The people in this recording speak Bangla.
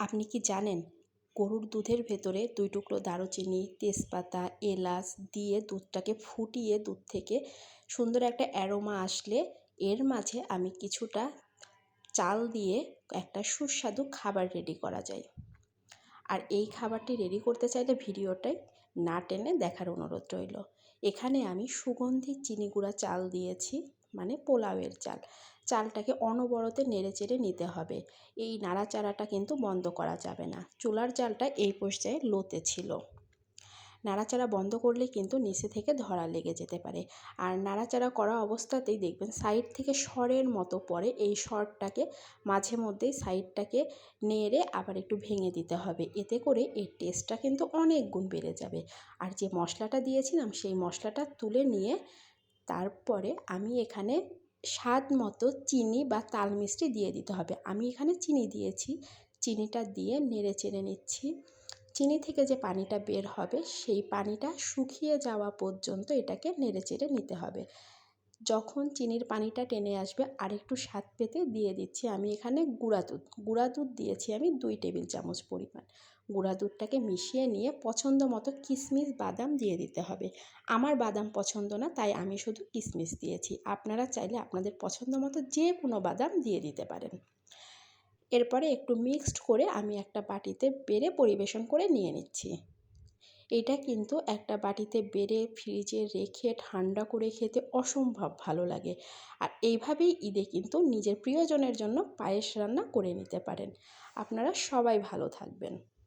আপনি কি জানেন, গরুর দুধের ভেতরে দুই টুকরো দারুচিনি, তেজপাতা, এলাচ দিয়ে দুধটাকে ফুটিয়ে দুধ থেকে সুন্দর একটা অ্যারোমা আসলে, এর মাঝে আমি কিছুটা চাল দিয়ে একটা সুস্বাদু খাবার রেডি করা যায়। আর এই খাবারটি রেডি করতে চাইলে ভিডিওটাই না টেনে দেখার অনুরোধ রইল। এখানে আমি সুগন্ধি চিনি গুঁড়া চাল দিয়েছি। মানে পোলাওয়ের চাল। চালটাকে অনবরতে নেড়ে চেড়ে নিতে হবে। এই নাড়াচাড়াটা কিন্তু বন্ধ করা যাবে না। চুলার চালটা এই পর্যায়ে লোতে ছিল। নাড়াচাড়া বন্ধ করলে কিন্তু নিচে থেকে ধরা লেগে যেতে পারে। আর নাড়াচাড়া করা অবস্থাতেই দেখবেন সাইড থেকে সরের মতো পরে এই সরটাকে মাঝে মধ্যেই সাইডটাকে নেড়ে আবার একটু ভেঙে দিতে হবে। এতে করে এর টেস্টটা কিন্তু অনেক গুণ বেড়ে যাবে। আর যে মশলাটা দিয়েছিলাম সেই মশলাটা তুলে নিয়ে তারপরে আমি এখানে স্বাদ মতো চিনি বা তাল মিষ্টি দিয়ে দিতে হবে। আমি এখানে চিনি দিয়েছি। চিনিটা দিয়ে নেড়ে চেড়ে নিচ্ছি। চিনি থেকে যে পানিটা বের হবে, সেই পানিটা শুকিয়ে যাওয়া পর্যন্ত এটাকে নেড়ে চেড়ে নিতে হবে। যখন চিনির পানিটা টেনে আসবে, আরেকটু স্বাদ পেতে দিয়ে দিচ্ছি আমি এখানে গুঁড়া দুধ। গুঁড়া দুধ দিয়েছি আমি দুই টেবিল চামচ পরিমাণ। গুঁড়া দুধটাকে মিশিয়ে নিয়ে পছন্দ মতো কিশমিশ বাদাম দিয়ে দিতে হবে। আমার বাদাম পছন্দ না, তাই আমি শুধু কিশমিশ দিয়েছি। আপনারা চাইলে আপনাদের পছন্দ মতো যে কোনো বাদাম দিয়ে দিতে পারেন। এরপরে একটু মিক্সড করে আমি একটা বাটিতে বেড়ে পরিবেশন করে নিয়ে নিচ্ছি। এটা কিন্তু একটা বাটিতে বেড়ে ফ্রিজে রেখে ঠান্ডা করে খেতে অসম্ভব ভালো লাগে। আর এইভাবেই ঈদে কিন্তু নিজের প্রিয়জনের জন্য পায়েস রান্না করে নিতে পারেন। আপনারা সবাই ভালো থাকবেন।